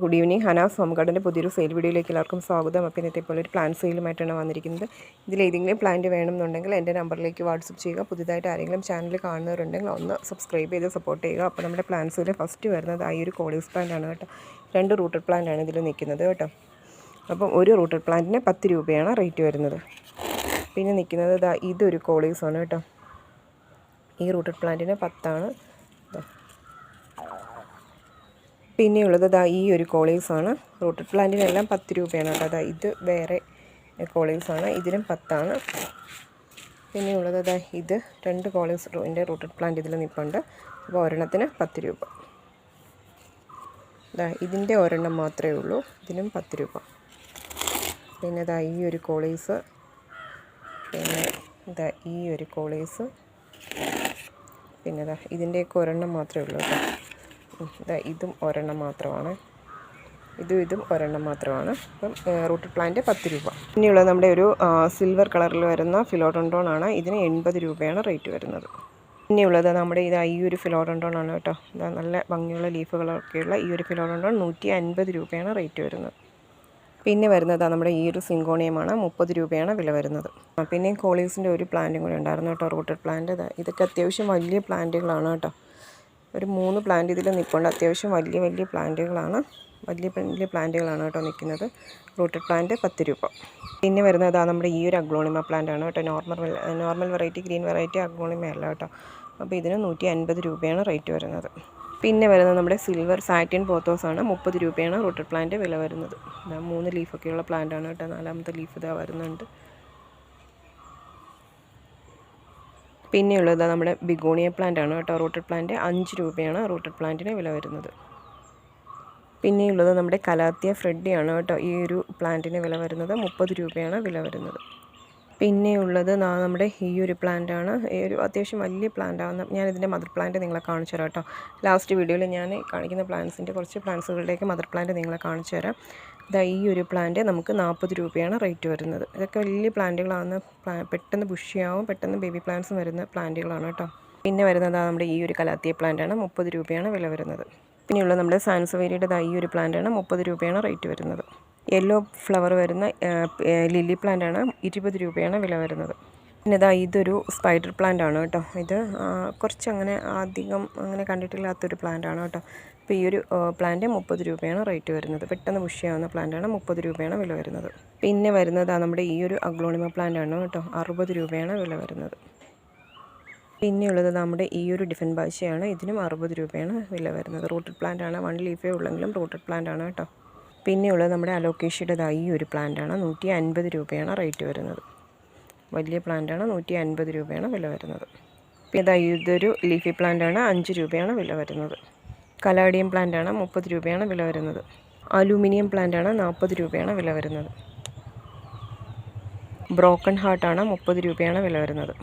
Good evening Hanas home ഗാർഡന്റെ പുതിയൊരു sale വീഡിയോയിലേക്ക് എല്ലാവർക്കും സ്വാഗതം. അപ്പോൾ ഇന്നത്തെ പോലെ ഒരു പ്ലാൻ സെയിലുമായിട്ടാണ് വന്നിരിക്കുന്നത്. ഇതിൽ ഏതെങ്കിലും പ്ലാന്റ് വേണമെന്നുണ്ടെങ്കിൽ എന്റെ നമ്പറിലേക്ക് വാട്സപ്പ് ചെയ്യുക. പുതിയതായിട്ട് ആരെങ്കിലും ചാനൽ കാണുന്നവരുണ്ടെങ്കിൽ ഒന്ന് സബ്സ്ക്രൈബ് ചെയ്ത് സപ്പോർട്ട് ചെയ്യുക. അപ്പോൾ നമ്മുടെ പ്ലാൻ സെയിൽ ഫസ്റ്റ് വരുന്നത് ആ ഒരു കോളിസ് പ്ലാന്റ് ആണ് കേട്ടോ. രണ്ട് റൂട്ടഡ് പ്ലാന്റ് ആണ് ഇതിൽ നിൽക്കുന്നത് കേട്ടോ. അപ്പം ഒരു റൂട്ടഡ് പ്ലാന്റിന് പത്ത് രൂപയാണ് റേറ്റ് വരുന്നത്. പിന്നെ നിൽക്കുന്നത് ഇതാ ഇതൊരു ആണ് കേട്ടോ. ഈ റൂട്ടഡ് പ്ലാന്റിന് പത്താണ്. പിന്നെയുള്ളത് ദാ ഈ ഒരു കോളീവ്സാണ് റൂട്ടഡ് പ്ലാന്റിനെല്ലാം പത്ത് രൂപയാണ് കേട്ടോ. അതാ ഇത് വേറെ കോളീവ്സാണ് ഇതിനും പത്താണ്. പിന്നെയുള്ളത് ദാ ഇത് രണ്ട് കോളീവ്സ് എന്റെ റൂട്ടഡ് പ്ലാന്റ് ഇതിൽ നിൽപ്പുണ്ട് അപ്പോൾ ഒരെണ്ണത്തിന് പത്ത് രൂപ. ദാ ഇതിന്റെ ഒരെണ്ണം മാത്രമേ ഉള്ളൂ. ഇതിനും പത്ത് രൂപ. പിന്നെ ദാ ഈ ഒരു കോളീവ്സ് പിന്നെ ദാ ഈ ഒരു കോളീവ്സ് പിന്നെ ദാ ഇതിന്റെയൊക്കെ ഒരെണ്ണം മാത്രമേ ഉള്ളൂ കേട്ടോ. ഇതാ ഒരെണ്ണം മാത്രമാണ്. ഇതും ഇതും ഒരെണ്ണം മാത്രമാണ്. അപ്പം റൂട്ടഡ് പ്ലാന്റ് പത്ത് രൂപ. ഇനിയുള്ളത് നമ്മുടെ ഒരു സിൽവർ കളറിൽ വരുന്ന ഫിലോഡോണ്ടോൺ ആണ്. ഇതിന് എൺപത് രൂപയാണ് റേറ്റ് വരുന്നത്. പിന്നെയുള്ളത് നമ്മുടെ ഇത് ഈ ഒരു ഫിലോഡോണ്ടോൺ ആണ് കേട്ടോ. ഇതാ നല്ല ഭംഗിയുള്ള ലീഫുകളൊക്കെയുള്ള ഈ ഒരു ഫിലോഡോണ്ടോൺ നൂറ്റി അൻപത് രൂപയാണ് റേറ്റ് വരുന്നത്. പിന്നെ വരുന്നത് നമ്മുടെ ഈ ഒരു സിങ്കോണിയമാണ്. മുപ്പത് രൂപയാണ് വില വരുന്നത്. പിന്നെയും കോളീവ്സിന്റെ ഒരു പ്ലാന്റും കൂടി ഉണ്ടായിരുന്നു കേട്ടോ റൂട്ടഡ് പ്ലാന്റ്. ഇതൊക്കെ അത്യാവശ്യം വലിയ പ്ലാന്റുകളാണ് കേട്ടോ. ഒരു മൂന്ന് പ്ലാന്റ് ഇതിൽ നിൽപ്പുണ്ട് അത്യാവശ്യം വലിയ വലിയ പ്ലാന്റുകളാണ്. വലിയ വലിയ പ്ലാന്റുകളാണ് കേട്ടോ നിൽക്കുന്നത് റൂട്ടഡ് പ്ലാന്റ് പത്ത് രൂപ. പിന്നെ വരുന്നത് നമ്മുടെ ഈ ഒരു അഗ്ലോണിമ പ്ലാന്റ് ആണ് കേട്ടോ. Normal normal variety green variety aglaonema അല്ല കേട്ടോ. അപ്പോൾ ഇതിന് നൂറ്റി അൻപത് രൂപയാണ് റേറ്റ് വരുന്നത്. പിന്നെ വരുന്നത് നമ്മുടെ സിൽവർ സാറ്റിൻ പോത്തോസ് ആണ്. മുപ്പത് രൂപയാണ് റൂട്ടഡ് പ്ലാന്റ് വില വരുന്നത്. മൂന്ന് ലീഫൊക്കെയുള്ള പ്ലാന്റ് ആണ് കേട്ടോ. നാലാമത്തെ ലീഫ് ഇതാ വരുന്നുണ്ട്. പിന്നെയുള്ളത് നമ്മുടെ ബിഗോണിയ പ്ലാന്റ് ആണ് കേട്ടോ. റൂട്ടഡ് പ്ലാന്റ് അഞ്ച് രൂപയാണ് റൂട്ടഡ് പ്ലാന്റിന് വില വരുന്നത്. പിന്നെയുള്ളത് നമ്മുടെ കലാത്തിയ ഫ്രെഡിയാണ് കേട്ടോ. ഈ ഒരു പ്ലാന്റിന് വില വരുന്നത് മുപ്പത് രൂപയാണ് വില വരുന്നത്. പിന്നെയുള്ളത് നമ്മുടെ ഈ ഒരു പ്ലാന്റാണ് ഈ ഒരു അത്യാവശ്യം വലിയ പ്ലാന്റാണ് ഞാൻ ഇതിന്റെ മദർ പ്ലാന്റ് നിങ്ങളെ കാണിച്ചു തരാം കേട്ടോ. ലാസ്റ്റ് വീഡിയോയിൽ ഞാൻ കാണിക്കുന്ന പ്ലാന്റ്സിന്റെ കുറച്ച് പ്ലാന്റ്സുകളിലേക്ക് മദർ പ്ലാന്റ് നിങ്ങളെ കാണിച്ചു തരാം. ഇതാ ഈ ഒരു പ്ലാന്റ് നമുക്ക് നാൽപ്പത് രൂപയാണ് റേറ്റ് വരുന്നത്. ഇതൊക്കെ വലിയ പ്ലാന്റുകളാണ്. പെട്ടെന്ന് ബുഷിയാവും പെട്ടെന്ന് ബേബി പ്ലാന്റ്സ് വരുന്ന പ്ലാന്റുകളാണ് കേട്ടോ. പിന്നെ വരുന്നത് നമ്മുടെ ഈ ഒരു കലാത്തിയ പ്ലാന്റാണ്. മുപ്പത് രൂപയാണ് വില വരുന്നത്. പിന്നെയുള്ള നമ്മുടെ സാൻസവേരിയുടെ ഈ ഒരു പ്ലാന്റാണ് മുപ്പത് രൂപയാണ് റേറ്റ് വരുന്നത്. യെല്ലോ ഫ്ലവർ വരുന്ന ലില്ലി പ്ലാന്റാണ് ഇരുപത് രൂപയാണ് വില വരുന്നത്. പിന്നെ ഇതാ ഇതൊരു സ്പൈഡർ പ്ലാന്റ് ആണ് കേട്ടോ. ഇത് കുറച്ച് അങ്ങനെ അധികം അങ്ങനെ കണ്ടിട്ടില്ലാത്തൊരു പ്ലാന്റ് ആണ് കേട്ടോ. അപ്പോൾ ഈ ഒരു പ്ലാന്റ് മുപ്പത് രൂപയാണ് റേറ്റ് വരുന്നത്. പെട്ടെന്ന് പുഷ്യാവുന്ന പ്ലാന്റാണ് മുപ്പത് രൂപയാണ് വില വരുന്നത്. പിന്നെ വരുന്നതാണ് നമ്മുടെ ഈ ഒരു അഗ്ലോണിമ പ്ലാന്റ് ആണ് കേട്ടോ. അറുപത് രൂപയാണ് വില വരുന്നത്. പിന്നെയുള്ളത് നമ്മുടെ ഈ ഒരു ഡിഫൻ ബാശയാണ് ഇതിനും അറുപത് രൂപയാണ് വില വരുന്നത്. റൂട്ടഡ് പ്ലാന്റ് ആണ്. വൺ ലീഫേ ഉള്ളെങ്കിലും റൂട്ടഡ് പ്ലാന്റ് ആണ് കേട്ടോ. പിന്നെയുള്ളത് നമ്മുടെ അലോക്കേഷ്യയുടെ ഈ ഒരു പ്ലാന്റ് ആണ്. നൂറ്റി അൻപത് രൂപയാണ് റേറ്റ് വരുന്നത്. വലിയ പ്ലാന്റാണ് നൂറ്റി അൻപത് രൂപയാണ് വില വരുന്നത്. പിന്നെ ഇതൊരു ലീഫി പ്ലാന്റാണ് അഞ്ച് രൂപയാണ് വില വരുന്നത്. കലാഡിയം പ്ലാന്റാണ് മുപ്പത് രൂപയാണ് വില വരുന്നത്. അലൂമിനിയം പ്ലാന്റാണ് നാൽപ്പത് രൂപയാണ് വില വരുന്നത്. ബ്രോക്കൺ ഹാർട്ടാണ് മുപ്പത് രൂപയാണ് വില വരുന്നത്.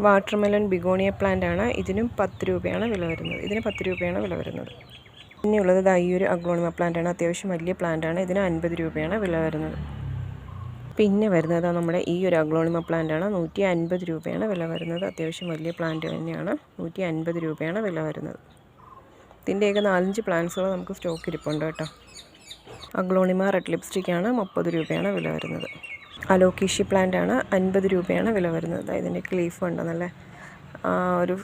വാട്ടർമെലൺ ബിഗോണിയ പ്ലാന്റാണ് ഇതിനും പത്ത് രൂപയാണ് വില വരുന്നത്. ഇതിന് പത്ത് രൂപയാണ് വില വരുന്നത്. പിന്നെയുള്ളത് ഈ ഒരു അഗ്ലോണിമ പ്ലാന്റാണ്. അത്യാവശ്യം വലിയ പ്ലാന്റാണ്. ഇതിന് അൻപത് രൂപയാണ് വില വരുന്നത്. പിന്നെ വരുന്നത് നമ്മുടെ ഈ ഒരു അഗ്ലോണിമ പ്ലാന്റാണ് നൂറ്റി അൻപത് രൂപയാണ് വില വരുന്നത്. അത്യാവശ്യം വലിയ പ്ലാന്റ് തന്നെയാണ്. നൂറ്റി അൻപത് രൂപയാണ് വില വരുന്നത്. ഇതിന്റെയൊക്കെ നാലഞ്ച് പ്ലാന്റ്സുകൾ നമുക്ക് സ്റ്റോക്ക് ഇരിപ്പുണ്ട് കേട്ടോ. അഗ്ലോണിമ റെഡ് ലിപ്സ്റ്റിക്കാണ് മുപ്പത് രൂപയാണ് വില വരുന്നത്. അലോക്കീഷി പ്ലാന്റ് ആണ് അൻപത് രൂപയാണ് വില വരുന്നത്. ഇതിന്റെയൊക്കെ ലീഫ് ഉണ്ട് നല്ല ഒരു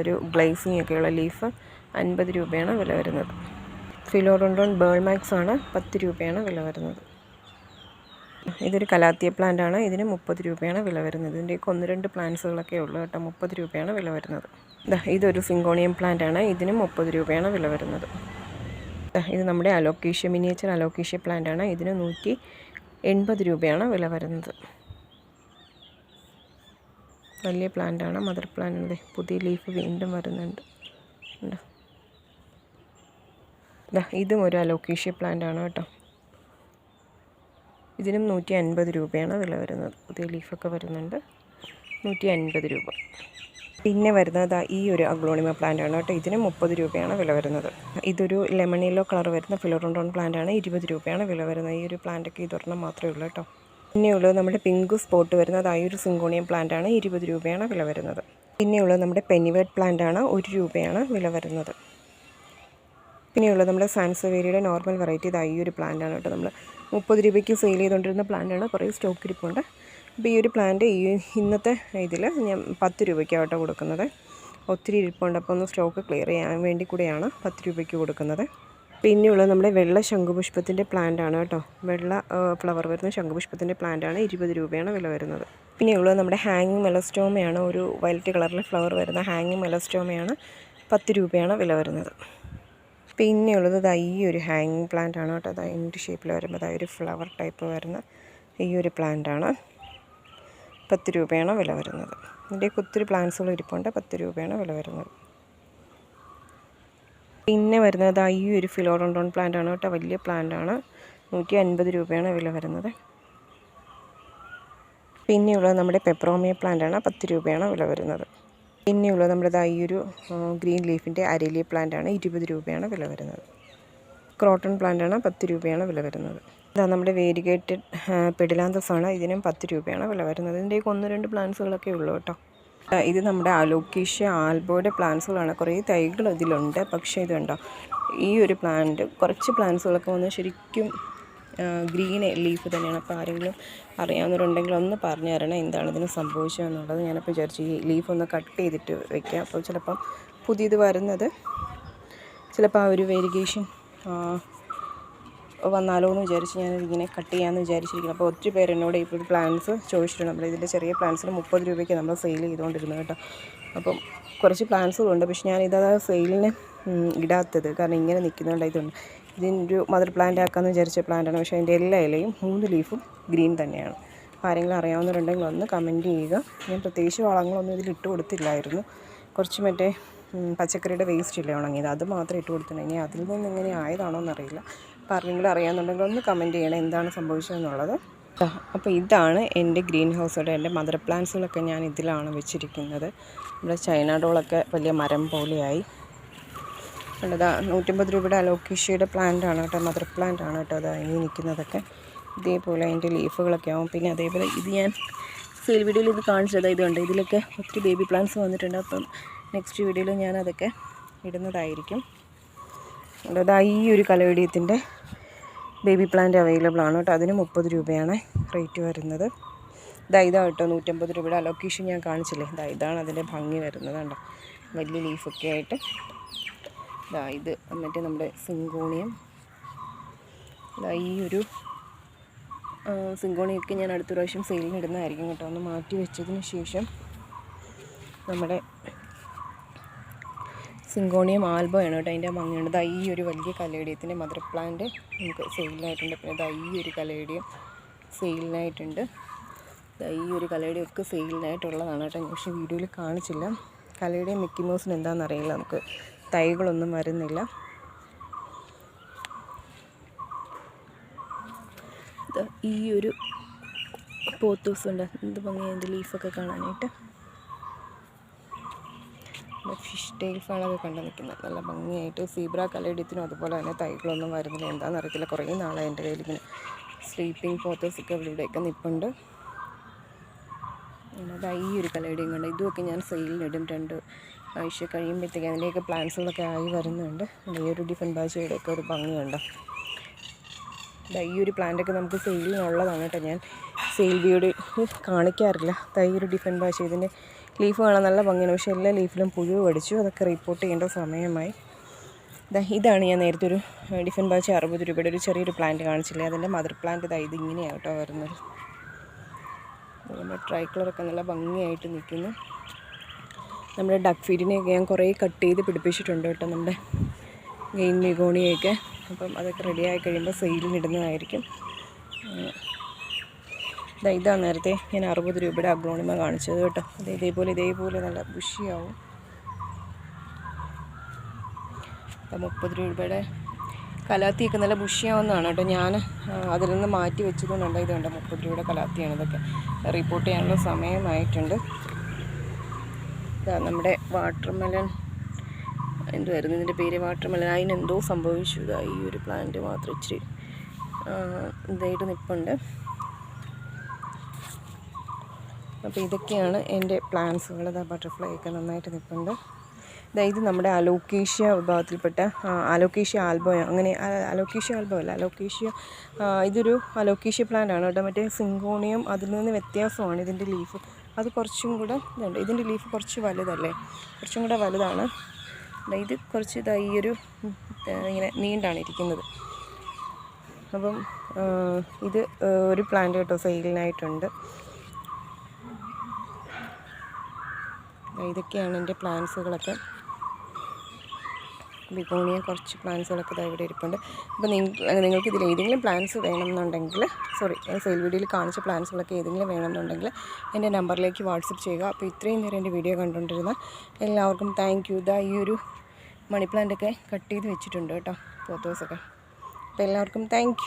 ഒരു ഗ്ലേസിങ് ഒക്കെയുള്ള ലീഫ് അൻപത് രൂപയാണ് വില വരുന്നത്. ഫിലോറോണ്ടോൺ ബേൾമാക്സ് ആണ് പത്ത് രൂപയാണ് വില വരുന്നത്. ഇതൊരു കലാത്തിയ പ്ലാന്റ് ആണ് ഇതിന് മുപ്പത് രൂപയാണ് വില വരുന്നത്. ഇതിന്റെയൊക്കെ ഒന്ന് രണ്ട് പ്ലാന്റ്സുകളൊക്കെ ഉള്ളൂ കേട്ടോ. മുപ്പത് രൂപയാണ് വില വരുന്നത്. ഇതൊരു സിങ്കോണിയം പ്ലാന്റ് ആണ് ഇതിന് മുപ്പത് രൂപയാണ് വില വരുന്നത്. ഇത് നമ്മുടെ അലോക്കേഷ്യ മിനിയേച്ചർ അലോക്കേഷ്യ പ്ലാന്റ് ആണ് ഇതിന് നൂറ്റി എൺപത് രൂപയാണ് വില വരുന്നത്. വലിയ പ്ലാന്റ് ആണ് മദർ പ്ലാന്റ് പുതിയ ലീഫ് വീണ്ടും വരുന്നുണ്ട്. ഇതും ഒരു അലോക്കേഷ്യ പ്ലാന്റ് ആണ് കേട്ടോ. ഇതിനും നൂറ്റി അൻപത് രൂപയാണ് വില വരുന്നത്. പുതിയ ലീഫൊക്കെ വരുന്നുണ്ട്. നൂറ്റി അൻപത് രൂപ. പിന്നെ വരുന്നത് ഈ ഒരു അഗ്ലോണിമ പ്ലാന്റ് ആണ് കേട്ടോ. ഇതിന് മുപ്പത് രൂപയാണ് വില വരുന്നത്. ഇതൊരു ലെമൺ യെല്ലോ കളർ വരുന്ന ഫിലോറോണ്ടോൺ പ്ലാന്റ് ആണ് ഇരുപത് രൂപയാണ് വില വരുന്നത്. ഈ ഒരു പ്ലാന്റൊക്കെ ഇതൊരെണ്ണം മാത്രമേ ഉള്ളൂ കേട്ടോ. പിന്നെയുള്ളത് നമ്മുടെ പിങ്ക് സ്പോട്ട് വരുന്നത്. ആ ഒരു സിങ്കോണിയം പ്ലാന്റ് ആണ് ഇരുപത് രൂപയാണ് വില വരുന്നത്. പിന്നെയുള്ളത് നമ്മുടെ പെനിവേഡ് പ്ലാന്റ് ആണ് ഒരു രൂപയാണ് വില വരുന്നത്. പിന്നെയുള്ളത് നമ്മുടെ സാൻസവേരിയുടെ നോർമൽ വെറൈറ്റി ഇത് ഈ ഒരു പ്ലാന്റ് ആണ് കേട്ടോ. നമ്മൾ മുപ്പത് രൂപയ്ക്ക് സെയിൽ ചെയ്തുകൊണ്ടിരുന്ന പ്ലാന്റാണ് കുറേ സ്റ്റോക്ക് ഇരിപ്പുണ്ട്. അപ്പോൾ ഈ ഒരു പ്ലാന്റ് ഈ ഇന്നത്തെ ഇതിൽ ഞാൻ പത്ത് രൂപയ്ക്കാണ് കേട്ടോ കൊടുക്കുന്നത്. ഒത്തിരി ഇരിപ്പുണ്ട്. അപ്പോൾ ഒന്ന് സ്റ്റോക്ക് ക്ലിയർ ചെയ്യാൻ വേണ്ടി കൂടെയാണ് പത്ത് രൂപയ്ക്ക് കൊടുക്കുന്നത്. പിന്നെയുള്ളത് നമ്മുടെ വെള്ള ശംഖുപുഷ്പത്തിന്റെ ആണ് കേട്ടോ. വെള്ള ഫ്ലവർ വരുന്ന ശംഖുപുഷ്പത്തിന്റെ ആണ് ഇരുപത് രൂപയാണ് വില വരുന്നത്. പിന്നെയുള്ളത് നമ്മുടെ ഹാങ്ങിങ് മെലസ്റ്റോമയാണ് ഒരു വയലറ്റ് കളറിൽ ഫ്ലവർ വരുന്ന ഹാങ്ങിങ് മെലസ്റ്റോമയാണ് പത്ത് രൂപയാണ് വില വരുന്നത്. പിന്നെയുള്ളത് ദാ ഈ ഒരു ഹാങ്ങിങ് പ്ലാന്റ് ആണ് കേട്ടോ. അതാ എന്റെ ഷേപ്പിൽ വരുമ്പോൾ അതായത് ഒരു ഫ്ലവർ ടൈപ്പ് വരുന്ന ഈ ഒരു പ്ലാന്റ് ആണ്. പത്ത് രൂപയാണ് വില വരുന്നത്. ഇതിന്റെയൊക്കെ ഒത്തിരി പ്ലാന്റ്സുകൾ ഇരിപ്പുണ്ട്. പത്ത് രൂപയാണ് വില വരുന്നത്. പിന്നെ വരുന്നത് ദാ ഈ ഒരു ഫിലോഡോൺ പ്ലാന്റ് ആണ് കേട്ടോ. വലിയ പ്ലാന്റ് ആണ്. നൂറ്റി അൻപത് രൂപയാണ് വില വരുന്നത്. പിന്നെയുള്ളത് നമ്മുടെ പെപ്രോമിയ പ്ലാന്റ് ആണ്. പത്ത് രൂപയാണ് വില വരുന്നത്. പിന്നെയുള്ളത് നമ്മുടെ ഈ ഒരു ഗ്രീൻ ലീഫിന്റെ അരേലിയ പ്ലാന്റ് ആണ് ഇരുപത് രൂപയാണ് വില വരുന്നത്. ക്രോട്ടൺ പ്ലാന്റ് ആണ് പത്ത് രൂപയാണ് വില വരുന്നത്. ഇതാ നമ്മുടെ വേരിഗേറ്റഡ് പെഡിലാന്തസ് ആണ് ഇതിനും പത്ത് രൂപയാണ് വില വരുന്നത്. ഇതിന്റെയൊക്കെ ഒന്ന് രണ്ട് പ്ലാന്റ്സുകളൊക്കെ ഉള്ളൂ കേട്ടോ. ഇത് നമ്മുടെ അലോക്കീഷ്യ ആൽബോയുടെ പ്ലാന്റ്സുകളാണ്. കുറേ തൈകൾ ഇതിലുണ്ട്. പക്ഷേ ഇതുണ്ടോ ഈ ഒരു പ്ലാന്റ് കുറച്ച് പ്ലാന്റ്സുകളൊക്കെ വന്ന് ശരിക്കും ഗ്രീൻ ലീഫ് തന്നെയാണ്. അപ്പോൾ ആരെങ്കിലും അറിയാവുന്നവരുണ്ടെങ്കിൽ ഒന്ന് പറഞ്ഞു തരണം എന്താണ് ഇതിന് സംഭവിച്ചതെന്നുള്ളത് ഞാനപ്പോൾ വിചാരിച്ചു ഈ ലീഫ് ഒന്ന് കട്ട് ചെയ്തിട്ട് വെക്കാം. അപ്പോൾ ചിലപ്പം പുതിയത് വരുന്നത് ചിലപ്പോൾ ആ ഒരു വേരിഗേഷൻ വന്നാലോ എന്ന് വിചാരിച്ച് ഞാനിതിങ്ങനെ കട്ട് ചെയ്യാമെന്ന് വിചാരിച്ചിരിക്കുന്നു. അപ്പോൾ ഒത്തിരി പേര് എന്നോട് ഇപ്പോൾ പ്ലാൻസ് ചോദിച്ചിട്ടുണ്ട്. നമ്മൾ ഇതിന്റെ ചെറിയ പ്ലാൻസിന് മുപ്പത് രൂപയ്ക്ക് നമ്മൾ സെയിൽ ചെയ്തുകൊണ്ടിരുന്നത് കേട്ടോ. അപ്പം കുറച്ച് പ്ലാൻസുകളുണ്ട്. പക്ഷെ ഞാൻ ഇതാ സെയിലിന് ഇടാത്തത്. കാരണം ഇങ്ങനെ നിൽക്കുന്നുണ്ട് ഇതുണ്ട്. ഇതിന്റെ മദർ പ്ലാന്റ് ആക്കാമെന്ന് വിചാരിച്ച പ്ലാന്റാണ്. പക്ഷേ അതിന്റെ എല്ലാ ഇലയും മൂന്ന് ലീഫും ഗ്രീൻ തന്നെയാണ്. അപ്പോൾ ആരെങ്കിലും അറിയാവുന്നവരുണ്ടെങ്കിൽ ഒന്ന് കമന്റ് ചെയ്യുക. ഞാൻ പ്രത്യേകിച്ച് വളങ്ങളൊന്നും ഇതിൽ ഇട്ട് കൊടുത്തില്ലായിരുന്നു. കുറച്ച് മറ്റേ പച്ചക്കറിയുടെ വേസ്റ്റ് ഇല്ലേ ഉണങ്ങിയത്. അത് മാത്രം ഇട്ട് കൊടുത്തിട്ടുണ്ടെങ്കിൽ അതിൽ നിന്ന് ഇങ്ങനെ ആയതാണോ എന്നറിയില്ല അപ്പോൾ ആരെങ്കിലും അറിയാമെന്നുണ്ടെങ്കിൽ ഒന്ന് കമന്റ് ചെയ്യണം. എന്താണ് സംഭവിച്ചതെന്നുള്ളത്. അപ്പോൾ ഇതാണ് എന്റെ ഗ്രീൻ ഹൗസോടെ എന്റെ മദർ പ്ലാന്റ്സുകളൊക്കെ ഞാൻ ഇതിലാണ് വെച്ചിരിക്കുന്നത്. ഇവിടെ ചൈന ഡോളൊക്കെ വലിയ മരം പോലെയായി. ഉള്ളതാ നൂറ്റമ്പത് രൂപയുടെ അലോക്കേഷ്യയുടെ പ്ലാന്റ് ആണ് കേട്ടോ മദർ പ്ലാന്റ് ആണ് കേട്ടോ അതാ ഇനി നിൽക്കുന്നതൊക്കെ. ഇതേപോലെ അതിന്റെ ലീഫുകളൊക്കെ ആവും. പിന്നെ അതേപോലെ ഇത് ഞാൻ സെയിൽ വീഡിയോയിൽ ഇത് കാണിച്ചത് ഇതുണ്ട് ഇതിലൊക്കെ ഒത്തിരി ബേബി പ്ലാന്റ്സ് വന്നിട്ടുണ്ട്. അപ്പം നെക്സ്റ്റ് വീഡിയോയിൽ ഞാൻ അതൊക്കെ ഇടുന്നതായിരിക്കും. അതാ ഈ ഒരു കലവെടിയത്തിന്റെ ബേബി പ്ലാന്റ് അവൈലബിൾ ആണ് കേട്ടോ. അതിന് മുപ്പത് രൂപയാണ് റേറ്റ് വരുന്നത്. ഇതാ ഇതാണ് കേട്ടോ നൂറ്റമ്പത് രൂപയുടെ അലൊക്കേഷൻ ഞാൻ കാണിച്ചില്ലേ? ഇതാ ഇതാണ് അതിന്റെ ഭംഗി വരുന്നത് കേട്ടോ വലിയ ലീഫൊക്കെ ആയിട്ട്. ഇതാ ഇത് മറ്റേ നമ്മുടെ സിങ്കോണിയം. ഇതാ ഈ ഒരു സിങ്കോണിയൊക്കെ ഞാൻ അടുത്ത പ്രാവശ്യം സെയിലിന് ഇടുന്നതായിരിക്കും കേട്ടോ. ഒന്ന് മാറ്റി വെച്ചതിന് ശേഷം നമ്മുടെ സിങ്കോണിയം ആൽബോ ആണ് കേട്ടോ അതിന്റെ മങ്ങിയുണ്ട്. ഈ ഒരു വലിയ കലേഡിയത്തിന്റെ മദർ പ്ലാന്റ് നമുക്ക് സെയിലിനായിട്ടുണ്ട്. പിന്നെ ഇതാ ഈ ഒരു കലേഡിയം സെയിലിനായിട്ടുണ്ട്. ഈ ഒരു കലേഡിയം ഒക്കെ സെയിലിനായിട്ടുള്ളതാണ് കേട്ടോ. പക്ഷേ വീഡിയോയിൽ കാണിച്ചില്ല. കലേഡിയം മിക്കി മൗസിന് എന്താണെന്ന് അറിയില്ല നമുക്ക്. തൈകളൊന്നും വരുന്നില്ല. ഈ ഒരു പോത്തൂസ് ഉണ്ട്. എന്ത് ഭംഗിയാണ് ലീഫൊക്കെ കാണാനായിട്ട്. ഫിഷ് ടെയിൽ ഫാണൊക്കെ കണ്ടു നിൽക്കുന്നത്. നല്ല ഭംഗിയായിട്ട് സീബ്ര കലയിടത്തിനും അതുപോലെ തന്നെ തൈകളൊന്നും വരുന്നില്ല. എന്താണെന്ന് അറിയത്തില്ല. കുറേ നാളായി എന്റെ കയ്യിൽ ഇങ്ങനെ സ്ലീപ്പിംഗ് ഫോട്ടോസൊക്കെ ഇവിടെയൊക്കെ നിൽപ്പുണ്ട് അതാ ഈ ഒരു കലയുടെയും കണ്ട് ഇതുമൊക്കെ ഞാൻ സെയിലിനിടും രണ്ട് ആഴ്ച കഴിയുമ്പോഴത്തേക്ക് അതിന്റെയൊക്കെ പ്ലാൻസുകളൊക്കെ ആയി വരുന്നുണ്ട്. ഈ ഒരു ഡിഫൻ ബാച്ചയുടെയൊക്കെ ഒരു ഭംഗിയുണ്ട്. ഈ ഒരു പ്ലാന്റൊക്കെ നമുക്ക് സെയിലിനുള്ളതാണ് കേട്ടോ ഞാൻ. സെയിൽ വീഡിയോ കാണിക്കാറില്ല. തൈ ഒരു ഡിഫൻ ബാച്ച് ഇതിന്റെ ലീഫ് കാണാൻ നല്ല ഭംഗിയാണ്. പക്ഷേ എല്ലാ ലീഫിലും പുഴു പഠിച്ചു അതൊക്കെ റിപ്പോർട്ട് ചെയ്യേണ്ട സമയമായി. ഇതാണ് ഞാൻ നേരത്തെ ഒരു ഡിഫൻ ബാച്ച് അറുപത് രൂപയുടെ ഒരു ചെറിയൊരു പ്ലാന്റ് കാണിച്ചില്ലേ? അതിന്റെ മദർ പ്ലാന്റ് ഇതാ ഇതിങ്ങനെയാണ് കേട്ടോ വരുന്നത്. നമ്മുടെ ട്രൈ കളറൊക്കെ നല്ല ഭംഗിയായിട്ട് നിൽക്കുന്നു. നമ്മുടെ ഡക്ക് ഫീഡിനെയൊക്കെ ഞാൻ കുറേ കട്ട് ചെയ്ത് പിടിപ്പിച്ചിട്ടുണ്ട് കേട്ടോ നമ്മുടെ ഗെയിൻ മിഗോണിയൊക്കെ അപ്പം അതൊക്കെ റെഡിയായി കഴിയുമ്പോൾ സെയിലിന് ദാ ഇതാ നേരത്തെ ഞാൻ അറുപത് രൂപയുടെ അഗ്രോണിമ കാണിച്ചത് കേട്ടോ. അത് ഇതേപോലെ ഇതേപോലെ നല്ല ബുഷിയാവും. മുപ്പത് രൂപയുടെ കലാത്തിയൊക്കെ നല്ല ബുഷിയാവുന്നതാണ് കേട്ടോ. ഞാൻ അതിൽ നിന്ന് മാറ്റി വെച്ചതുകൊണ്ടുണ്ട് ഇത് കണ്ടോ മുപ്പത് രൂപയുടെ കലാത്തിയാണ് ഇതൊക്കെ. റിപ്പോർട്ട് ചെയ്യാനുള്ള സമയമായിട്ടുണ്ട്. ഇതാ നമ്മുടെ വാട്ടർമെലൺ എന്തുമായിരുന്നു ഇതിന്റെ പേര്? വാട്ടർമെലൺ അതിനെന്തോ സംഭവിച്ചു. ഇതാ ഈ ഒരു പ്ലാന്റ് മാത്രം ഇച്ചിരി ഇതായിട്ട് നിൽപ്പുണ്ട് അപ്പോൾ ഇതൊക്കെയാണ് എന്റെ പ്ലാൻസുകൾ. ഇതാ ബട്ടർഫ്ലൈ ഒക്കെ നന്നായിട്ട് നിൽപ്പുണ്ട്. ദാ ഇത് നമ്മുടെ അലോക്കേഷ്യ വിഭാഗത്തിൽപ്പെട്ട അലോക്കേഷ്യ ആൽബോയോ അങ്ങനെ അലോക്കേഷ്യ ആൽബോ അല്ല അലോക്കേഷ്യ ഇതൊരു അലോക്കേഷ്യ പ്ലാന്റ് ആണ് കേട്ടോ. മറ്റേ സിങ്കോണിയം അതിൽ നിന്ന് വ്യത്യാസമാണ് ഇതിന്റെ ലീഫ്. അത് കുറച്ചും കൂടെ ഇതുണ്ട്. ഇതിന്റെ ലീഫ് കുറച്ച് വലുതല്ലേ? കുറച്ചും കൂടെ വലുതാണ്. ഇത് കുറച്ച് ഇതാ ഈ ഒരു ഇങ്ങനെ നീണ്ടാണ് ഇരിക്കുന്നത്. അപ്പം ഇത് ഒരു പ്ലാന്റ് കേട്ടോ സെയിലിനായിട്ടുണ്ട്. ഇതൊക്കെയാണ് എന്റെ പ്ലാന്റ്സുകളൊക്കെ ബിഗോണിയ കുറച്ച് പ്ലാന്റ്സുകളൊക്കെ ഇതാ ഇവിടെ ഇരിപ്പുണ്ട്. അപ്പോൾ നിങ്ങൾ നിങ്ങൾക്ക് ഇതിൽ ഏതെങ്കിലും പ്ലാന്റ്സ് വേണമെന്നുണ്ടെങ്കിൽ സോറി സെയിൽ വീഡിയോയിൽ കാണിച്ച പ്ലാന്റ്സുകളൊക്കെ ഏതെങ്കിലും വേണമെന്നുണ്ടെങ്കിൽ എന്റെ നമ്പറിലേക്ക് വാട്സപ്പ് ചെയ്യുക. അപ്പോൾ ഇത്രയും നേരം എന്റെ വീഡിയോ കണ്ടുകൊണ്ടിരുന്ന എല്ലാവർക്കും താങ്ക് യു. ഇതാ ഈ ഒരു മണി പ്ലാന്റ് ഒക്കെ കട്ട് ചെയ്ത് വെച്ചിട്ടുണ്ട് കേട്ടോ ഫോട്ടോസൊക്കെ അപ്പോൾ എല്ലാവർക്കും താങ്ക്